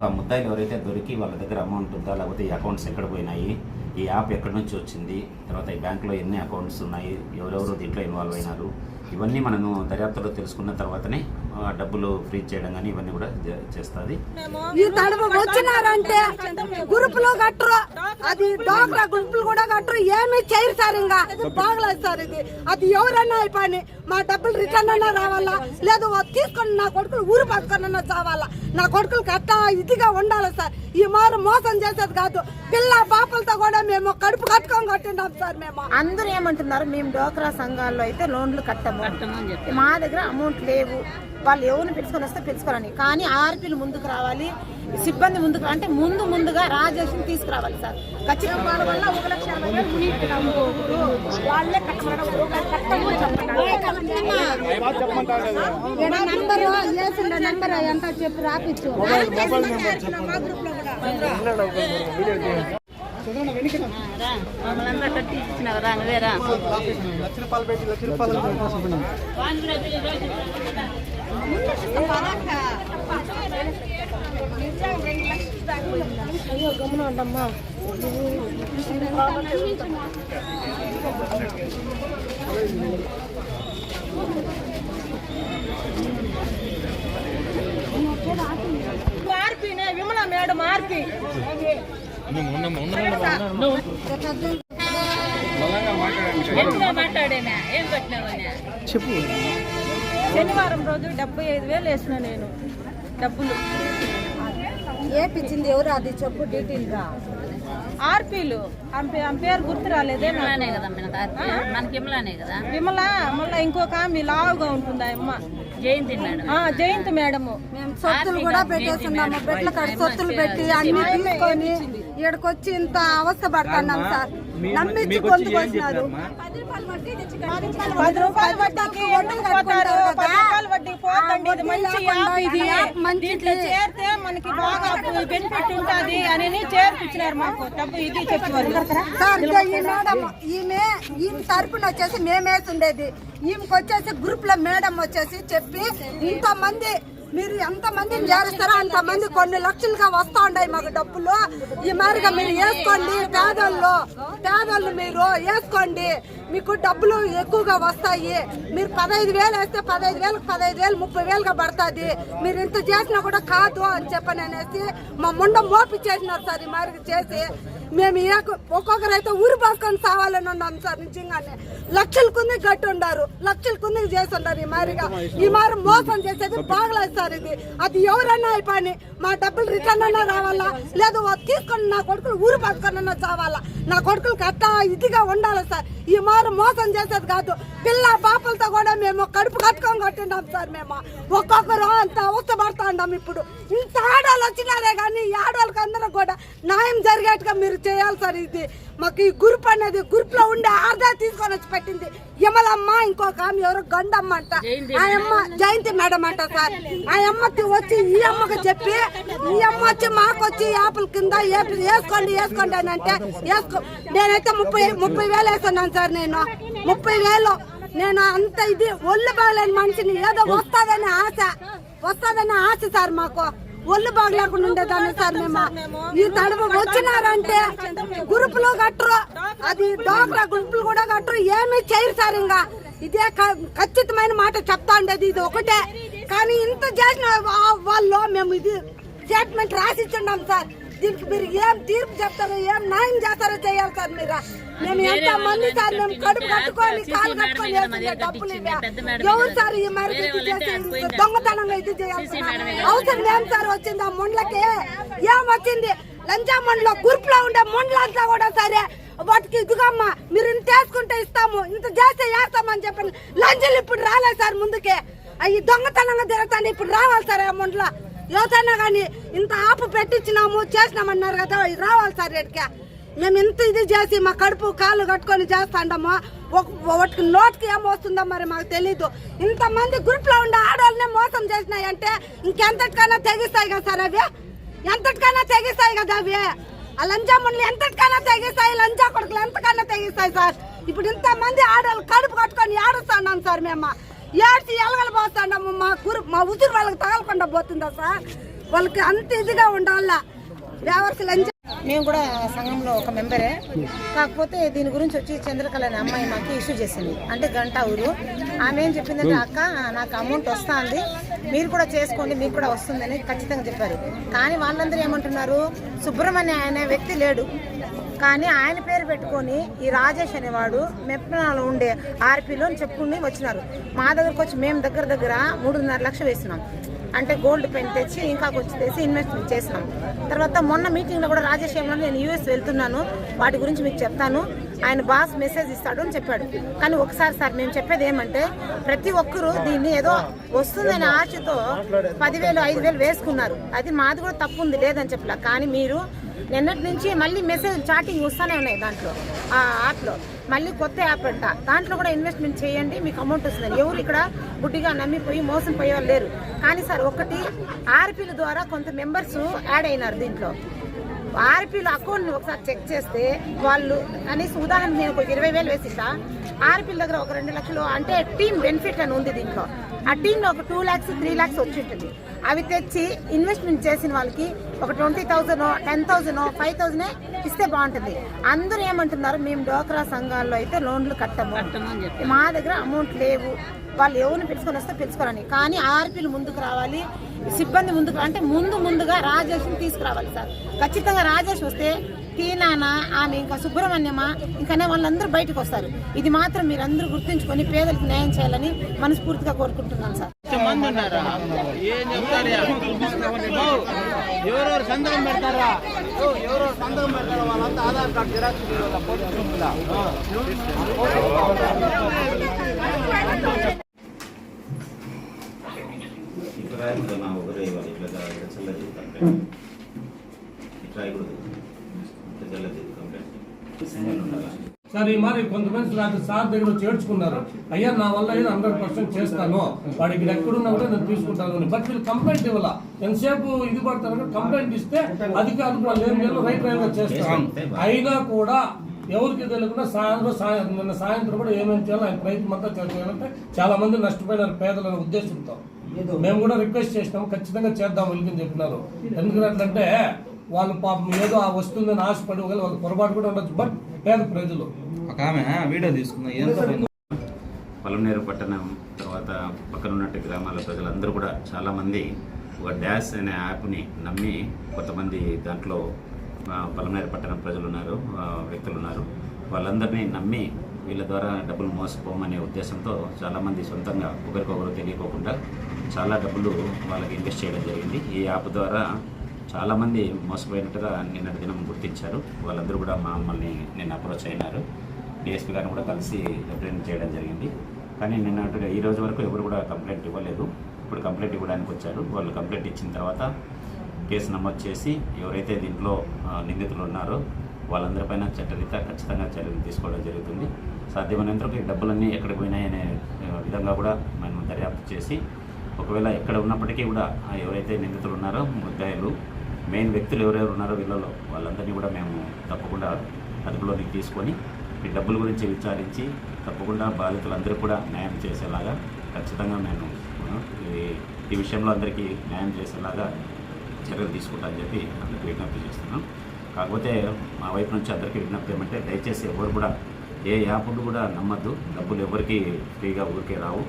ఆ ముద్దాయిలు ఎవరైతే దొరికి వాళ్ళ దగ్గర అమౌంట్ ఉందా లేకపోతే ఈ అకౌంట్స్ ఎక్కడ పోయినాయి ఈ యాప్ ఎక్కడి నుంచి వచ్చింది తర్వాత ఈ బ్యాంకులో ఎన్ని అకౌంట్స్ ఉన్నాయి ఎవరెవరు దీంట్లో ఇన్వాల్వ్ అయినారు ఇవన్నీ మనము దర్యాప్తులో తెలుసుకున్న తర్వాతనే డబ్బులు ఫ్రీ చేయడం కానీ ఇవన్నీ కూడా చేస్తుంది. ఈ తడవ వచ్చినారంటే గ్రూపులు కట్టరు. అది డోక్రా గ్రూపులు కూడా కట్టరు. ఏమీ చేయరు సార్ ఇంకా. బాగలేదు సార్ ఇది. అది ఎవరన్నా అయిపోయి మా డబ్బులు రిటర్న్ అన్నా రావాలా? లేదు తీసుకొని నా కొడుకులు ఊరు పట్టుకొని చావాలా? నా కొడుకులు కట్ట ఇదిగా ఉండాలి సార్. ఈ మారు మోసం చేసేది కాదు. పిల్ల పాపలతో కూడా మేము కడుపు కట్టుకొని కట్టినాం సార్ మేము. అందరూ ఏమంటున్నారు మేము డోక్రా సంఘాల్లో అయితే లోన్లు కట్టము. మా దగ్గర అమౌంట్ లేవు. వాళ్ళు ఎవరిని పిలుచుకొని వస్తే పిలుచుకోరని. కానీ ఆర్పీలు ముందుకు రావాలి సిబ్బంది ముందుకు అంటే ముందు ముందుగా రాజేషన్ తీసుకురావాలి సార్. ఖచ్చితంగా వాళ్ళ వల్ల ఒక లక్ష యాభై వేలు మునిగిపోయినాము. వాళ్ళే కట్టమనడం, ఒకరు కట్టము నంబర్? వేసిండే నంబర్? ఎంత చెప్పి రాపిచ్చు. మమ్మల్ని కట్టి ఇచ్చినావు రా నువ్వేరా ఆర్పీనే విమల మేడం మార్పి. ఎక్కువ మాట్లాడేనా ఏం చెప్పు. శనివారం రోజు డెబ్బై ఐదు వేలు వేసిన నేను డబ్బులు. ఏపిచ్చింది ఎవరు అది? చెప్పు డీటెయిల్గా. ఆర్పీలు. ఆమె ఆమె పేరు గుర్తు రాలేదే మనకు ఇమ్లానే కదా? విమల మళ్ళీ ఇంకొక ఆమె లావుగా ఉంటుంది అమ్మ. జయంతి మేడం. ఆ, జయంతి మేడము. మేము సొత్తులు కూడా పెట్టేస్తున్నాము కాడ సొత్తులు పెట్టి అన్ని తీసుకొని ఇక్కడికొచ్చి ఇంత అవస్థ పడుతున్నాం సార్. నమ్మించి పొందుకొచ్చినారు పది రూపాయల వడ్డీకి పోతారు. పది రూపాయల వడ్డీకి పోతండి ఇది మంచి యాప్ ఇది. దీంట్లో చేరితే మనకి బాగా బెనిఫిట్ ఉంటుంది అని చేర్పించినారు మాకు. డబ్బు ఇది చెప్పేవాళ్ళు సార్ ఇదో ఈ మేడం ఈమె ఈమె తరపున వచ్చేసి మేమేసి ఉండేది. ఈమెకి వచ్చేసి గ్రూప్లో మేడం వచ్చేసి చెప్పి ఇంతమంది మీరు ఎంత మందిని చేరుస్తారో అంతమంది కొన్ని లక్షలుగా వస్తా ఉన్నాయి మాకు డబ్బులు. ఈ మాదిరిగా మీరు వేసుకోండి పేదల్లో పేదలు మీరు వేసుకోండి. మీకు డబ్బులు ఎక్కువగా వస్తాయి. మీరు పదహైదు వేలు వేస్తే పదహైదు వేలకు పదహైదు వేలు ముప్పై వేలుగా పడుతుంది. మీరు ఇంత చేసినా కూడా కాదు అని చెప్పని అనేసి మా ముండ మోపి చేసినారు సార్ ఈ మాదిరిగా చేసి. మేము ఏక- ఒక్కొక్కరైతే ఊరు పాసుకొని సావాలని ఉన్నాం సార్ నిజంగానే. లక్షల కుంది గట్టి ఉండారు. లక్షల కుంది చేసి ఈ మారిగా ఈ మారి మోసం చేసేది బాగలేదు సార్ ఇది. అది ఎవరన్నా అయిపోయి మా డబ్బులు రిటర్న్ అన్నా రావాలా? లేదు తీసుకొని నా కొడుకులు ఊరు పాసుకొని అన్నా చావాలా? నా కొడుకులు కట్ట ఇదిగా ఉండాలి సార్? ఈ మారు మోసం చేసేది కాదు. పిల్ల పాపలతో కూడా మేము కడుపు కట్టుకొని కొట్టిండాం సార్ మేము. ఒక్కొక్కరు అంత అవస్థ ఉన్నాం ఇప్పుడు. ఇంత ఆడవాళ్ళు వచ్చినారే కానీ ఈ ఆడవాళ్ళకి అందరూ కూడా న్యాయం జరిగేట్టుగా మీరు చేయాలి సార్ ఇది. మాకు ఈ గ్రూప్ అనేది గ్రూప్లో ఉండే ఆర్దా తీసుకొని వచ్చి పెట్టింది. యమలమ్మ ఇంకొక ఆమె ఎవరు గండమ్మ అంట. ఆ అమ్మ జయంతి మేడం అంట సార్. ఆ అమ్మకి వచ్చి ఈ అమ్మకి చెప్పి ఈ అమ్మ వచ్చి మాకు వచ్చి యాపిల్ కింద వేసుకోండి వేసుకోండి అని అంటే వేసుకో నేనైతే ముప్పై ముప్పై వేలు వేసుకున్నాను సార్ నేను. ముప్పై వేలు. నేను అంత ఇది ఒళ్ళు బాగలేని మనిషిని ఏదో వస్తాదని ఆశ. వస్తాదని ఆశ సార్ మాకు. ఒళ్ళు బాగలేకుండా ఉండేదాన్ని సార్ మేము. ఈ తడవ వచ్చినారంటే గ్రూపులు కట్టరు. అది డోక్రా గ్రూపులు కూడా కట్టరు. ఏమీ చేయరు సార్ ఇంకా. ఇదే క- ఖచ్చితమైన మాట చెప్తా ఉండేది ఇది ఒకటే. కానీ ఇంత చేసిన వాళ్ళు మేము ఇది స్టేట్మెంట్ రాసిచ్చున్నాం సార్. దీనికి మీరు ఏం తీర్పు చెప్తారో ఏం న్యాయం చేస్తారో చేయాలి సార్ మీరు. మేము ఎంత మంది సార్ మేము కడుపు కట్టుకొని కాలు కట్టుకొని డబ్బులు. ఎవరు సార్ ఈ మరి ఇది చేసి ఇంత దొంగతనంగా ఇది చేయాలి అవసరం ఏం సార్ వచ్చింది? ఆ ముండ్లకి ఏం వచ్చింది? లంచా మండలో గ్రూప్లో ఉండే ముండ్లంతా కూడా సరే వాటికి ఇదిగమ్మా మీరు ఇంత వేసుకుంటే ఇస్తాము ఇంత చేస్తే వేస్తామని చెప్పి లంచాలు ఇప్పుడు రాలేదు సార్ ముందుకే. అవి దొంగతనంగా తిరుగుతాను ఇప్పుడు రావాలి సార్ ఆ ముండ్లో. యువతన్నా కానీ ఇంత ఆపు పెట్టించినాము చేసినామన్నారు కదా రావాలి సార్ రేటుకే. మేము ఇంత ఇది చేసి మా కడుపు కాళ్ళు కట్టుకొని చేస్తాండము ఒకటి నోటికి ఏం వస్తుందో మరి మాకు తెలీదు. ఇంతమంది గ్రూప్లో ఉండే ఆడవాళ్ళనే మోసం చేసినాయంటే ఇంకెంతటికైనా తెగిస్తాయి కదా సార్ అవి? ఎంతటికైనా తెగిస్తాయి కదా అవి? ఆ లంచా ఎంతటికైనా తెగిస్తాయి లంజా కొడుకులు ఎంతకైనా తెగిస్తాయి సార్? ఇప్పుడు ఇంతమంది ఆడవాళ్ళు కడుపు కట్టుకొని ఆడుస్తున్నాం సార్ మేము? ఏడ్చి ఎలగలు పోస్తాండము మా గురు మా ఉసురు వాళ్ళకి తగలకుండా పోతుందా సార్? వాళ్ళకి అంత ఇదిగా ఉండాలా? వ్యవస్థ లంచ మేము కూడా సంఘంలో ఒక మెంబరే. కాకపోతే దీని గురించి వచ్చి చంద్రకళ అనే అమ్మాయి మాకు ఇష్యూ చేసింది. అంటే గంట ఊరు. ఆమె ఏం చెప్పిందంటే అక్క నాకు అమౌంట్ వస్తుంది. మీరు కూడా చేసుకోండి మీకు కూడా వస్తుందని ఖచ్చితంగా చెప్పారు. కానీ వాళ్ళందరూ ఏమంటున్నారు? సుబ్రహ్మణ్య అనే వ్యక్తి లేడు. కానీ ఆయన పేరు పెట్టుకొని ఈ రాజేష్ అనేవాడు మెప్పనాలో ఉండే ఆర్పీలో చెప్పుకుని వచ్చినారు. మా దగ్గరకు వచ్చి మేము దగ్గర దగ్గర మూడున్నర లక్షలు వేసినాం. అంటే గోల్డ్ పెన్ తెచ్చి ఇంకా కొంచెం తెచ్చి ఇన్వెస్ట్మెంట్ చేసినాం. తర్వాత మొన్న మీటింగ్లో కూడా రాజేష్ ఏమన్నా నేను యూఎస్ వెళ్తున్నాను. వాటి గురించి మీకు చెప్తాను. ఆయన బాస్ మెసేజ్ ఇస్తాడు అని చెప్పాడు. కానీ ఒకసారి సార్ మేము చెప్పేది ఏమంటే ప్రతి ఒక్కరూ దీన్ని ఏదో వస్తుందనే ఆశతో పదివేలు ఐదు వేలు వేసుకున్నారు. అది మాది కూడా తప్పు ఉంది లేదని చెప్పలే. కానీ మీరు నిన్నటి నుంచి మళ్ళీ మెసేజ్ చాటింగ్ వస్తూనే ఉన్నాయి దాంట్లో ఆ యాప్లో. మళ్ళీ కొత్త యాప్ అంట. దాంట్లో కూడా ఇన్వెస్ట్మెంట్ చేయండి మీకు అమౌంట్ వస్తుంది ఎవరు ఇక్కడ గుడ్డిగా నమ్మిపోయి మోసం పోయే వాళ్ళు లేరు. కానీ సార్ ఒకటి ఆర్పీల ద్వారా కొంత మెంబర్స్ యాడ్ అయినారు దీంట్లో. ఆర్పీల అకౌంట్ ఒకసారి చెక్ చేస్తే వాళ్ళు కనీసం ఉదాహరణ నేను ఒక ఇరవై వేలు వేసిస్తా ఆర్పీల దగ్గర ఒక రెండు లక్షలు అంటే టీమ్ బెనిఫిట్ అని ఉంది దీంట్లో. ఆ టీంలో ఒక టూ ల్యాక్స్ త్రీ ల్యాక్స్ వచ్చి ఉంటుంది అవి తెచ్చి ఇన్వెస్ట్మెంట్ చేసిన వాళ్ళకి ఒక twenty thousand ten thousand five thousand ఇస్తే బాగుంటుంది. అందరూ ఏమంటున్నారు మేము డోక్రా సంఘాల్లో అయితే లోన్లు కట్టము. మా దగ్గర అమౌంట్ లేవు. వాళ్ళు ఎవరిని పిలుచుకొని వస్తే పిలుచుకోరని. కానీ ఆర్పీలు ముందుకు రావాలి. సిబ్బంది ముందుకు అంటే ముందు ముందుగా రాజేష్ని తీసుకురావాలి సార్. ఖచ్చితంగా రాజేష్ వస్తే టీనానా ఆమె ఇంకా సుబ్రహ్మణ్యమా? ఇంకనే వాళ్ళందరూ బయటకు వస్తారు. ఇది మాత్రం మీరు అందరూ గుర్తుంచుకొని పేదలకు న్యాయం చేయాలని మనస్ఫూర్తిగా కోరుకుంటున్నాను సార్. మంది ఉన్నారా? ఏం చెప్తారు ఎవరెవరు సంతకం పెడతారా? ఓ, ఎవరెవరు సంతకం పెడతారా వాళ్ళంతా ఆధార్ కార్డు జిరాక్స్? ఇట్లా ఇట్లా కంప్లైంట్ సార్ ఈ మరి కొంతమంది నాకు సార్ దగ్గర వచ్చి ఏడ్చుకున్నారు అయ్యా నా వల్ల ఏదో హండ్రెడ్ పర్సెంట్ చేస్తాను. వాడికి ఎక్కడున్నా కూడా నేను తీసుకుంటాను అని. బట్ వీళ్ళు కంప్లైంట్ ఇవ్వాల? ఎంతసేపు ఇది పడతారు? కంప్లైంట్ ఇస్తే అధికారులు వాళ్ళు ఏం చేయాలో రైట్ రైట్గా చేస్తాం అయినా కూడా ఎవరికి తెలియకుండా సాయంత్రం సాయం నిన్న సాయంత్రం కూడా ఏమేమి చేయాలో ఆయన ప్రయత్నం అంతా చేయాలంటే చాలా మంది నష్టపోయినారు పేదల ఉద్దేశంతో. మేము కూడా రిక్వెస్ట్ చేసినాం ఖచ్చితంగా చేద్దాం వెళ్ళని చెప్పినారు. ఎందుకంటే వాళ్ళు పాపం ఏదో ఆ వస్తుందని ఆశపడి ఒకవేళ వాళ్ళకి పొరపాటు కూడా ఉండొచ్చు. బట్ పేద ప్రజలు. ఒక ఆమె వీడియో పోయిందో? పలమనేరు పట్టణం తర్వాత పక్కన ఉన్నట్టు గ్రామాల ప్రజలందరూ కూడా చాలామంది ఒక డ్యాష్ అనే యాప్ని నమ్మి కొంతమంది దాంట్లో పలమనేరు పట్టణం ప్రజలు ఉన్నారు వ్యక్తులు ఉన్నారు వాళ్ళందరినీ నమ్మి వీళ్ళ ద్వారా డబ్బులు మోసపోమనే ఉద్దేశంతో చాలామంది సొంతంగా ఒకరికొకరు తెలియకోకుండా చాలా డబ్బులు వాళ్ళకి ఇన్వెస్ట్ చేయడం జరిగింది. ఈ యాప్ ద్వారా చాలామంది మోసపోయినట్టుగా నిన్నటి దినం గుర్తించారు. వాళ్ళందరూ కూడా మమ్మల్ని నిన్న అప్రోచ్ అయినారు. డిఎస్పీ గారిని కూడా కలిసి రిప్రజెంట్ చేయడం జరిగింది. కానీ నిన్న ఈ రోజు వరకు ఎవరు కూడా కంప్లైంట్ ఇవ్వలేదు. ఇప్పుడు కంప్లైంట్ ఇవ్వడానికి వచ్చారు. వాళ్ళు కంప్లైంట్ ఇచ్చిన తర్వాత కేసు నమోదు చేసి ఎవరైతే దీంట్లో నిందితులు ఉన్నారో వాళ్ళందరిపైన చట్టరీత్యా ఖచ్చితంగా చర్యలు తీసుకోవడం జరుగుతుంది. సాధ్యమైనంత వరకు ఈ డబ్బులన్నీ ఎక్కడికి పోయినాయి అనే విధంగా కూడా మనం దర్యాప్తు చేసి ఒకవేళ ఎక్కడ ఉన్నప్పటికీ కూడా ఎవరైతే నిందితులు ఉన్నారో ముద్దాయిలు మెయిన్ వ్యక్తులు ఎవరెవరు ఉన్నారో వీళ్ళలో వాళ్ళందరినీ కూడా మేము తప్పకుండా అదుపులోకి తీసుకొని ఈ డబ్బుల గురించి విచారించి తప్పకుండా బాధితులందరూ కూడా న్యాయం చేసేలాగా ఖచ్చితంగా మేము ఈ- ఈ విషయంలో అందరికీ న్యాయం చేసేలాగా చర్యలు తీసుకుంటామని చెప్పి అందరికీ విజ్ఞప్తి చేస్తున్నాం. కాకపోతే మా వైపు నుంచి అందరికీ విజ్ఞప్తి ఏమంటే దయచేసి ఎవరు కూడా ఏ యాప్ కూడా నమ్మద్దు. డబ్బులు ఎవరికి ఫ్రీగా ఊరికే రావు.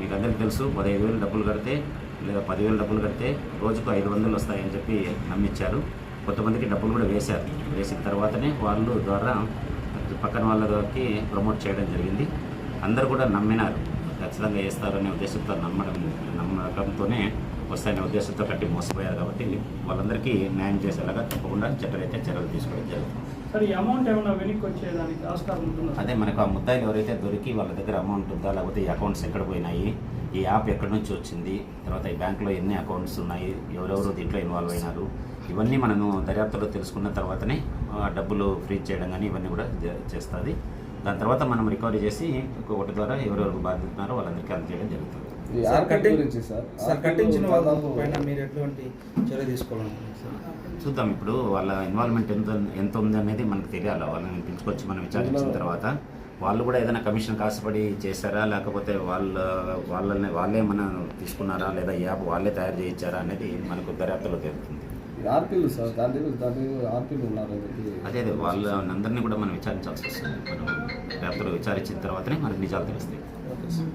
మీకు అందరికీ తెలుసు పదహైదు వేలు డబ్బులు కడితే లేదా పదివేలు డబ్బులు కడితే రోజుకు ఐదు వందలు వస్తాయని చెప్పి నమ్మించారు కొంతమందికి డబ్బులు కూడా వేశారు. వేసిన తర్వాతనే వాళ్ళు ద్వారా పక్కన వాళ్ళకి ప్రమోట్ చేయడం జరిగింది. అందరూ కూడా నమ్మినారు. ఖచ్చితంగా వేస్తారనే ఉద్దేశంతో నమ్మడం నమ్మకంతోనే వస్తాయనే ఉద్దేశంతో కట్టి మోసపోయారు కాబట్టి వాళ్ళందరికీ న్యాయం చేసేలాగా తప్పకుండా చట్టరైతే చర్యలు తీసుకోవడం జరుగుతుంది. సరే అమౌంట్ ఏమైనా వెనక్కి వచ్చేదానికి ఆస్కారం అదే మనకు ఆ ముద్దాయిలు ఎవరైతే దొరికి వాళ్ళ దగ్గర అమౌంట్ ఉందా లేకపోతే ఈ అకౌంట్స్ ఎక్కడ పోయినాయి ఈ యాప్ ఎక్కడి నుంచి వచ్చింది తర్వాత ఈ బ్యాంకులో ఎన్ని అకౌంట్స్ ఉన్నాయి ఎవరెవరు దీంట్లో ఇన్వాల్వ్ అయినారు ఇవన్నీ మనము దర్యాప్తులో తెలుసుకున్న తర్వాతనే డబ్బులు ఫ్రీ చేయడం కానీ ఇవన్నీ కూడా చేస్తుంది. దాని తర్వాత మనం రికవరీ చేసి ఒకటి ద్వారా ఎవరెవరు బాధితున్నారో వాళ్ళందరికీ అందజేయడం జరుగుతుంది. సార్ యాప్ కట్టి- గురించి సార్. సార్ యాప్ కట్టించిన వాళ్ళ దాదాపు పైన మీరు ఎటువంటి చర్య తీసుకోవాలనుకుంటున్నారు సార్? చూద్దాం ఇప్పుడు వాళ్ళ ఇన్వాల్వ్మెంట్ ఎంత ఎంత ఉంది అనేది మనకు తెలియాలి. వాళ్ళని పిలుచుకొచ్చి మనం విచారించిన తర్వాత వాళ్ళు కూడా ఏదైనా కమిషన్ కాసుపడి చేశారా? లేకపోతే వాళ్ళ వాళ్ళని వాళ్ళే మన తీసుకున్నారా? లేదా ఈ యాప్ వాళ్ళే తయారు చేయించారా అనేది మనకు దర్యాప్తులో తెలుస్తుంది. ఆర్పీలు సార్. దాని ఆర్పీలు ఉన్నారని అదే అదే. వాళ్ళందరినీ కూడా మనం విచారించాల్సి వస్తుంది. మనం దర్యాప్తులో విచారించిన తర్వాతనే మనకు నిజాలు తెలుస్తాయి. Okay sir.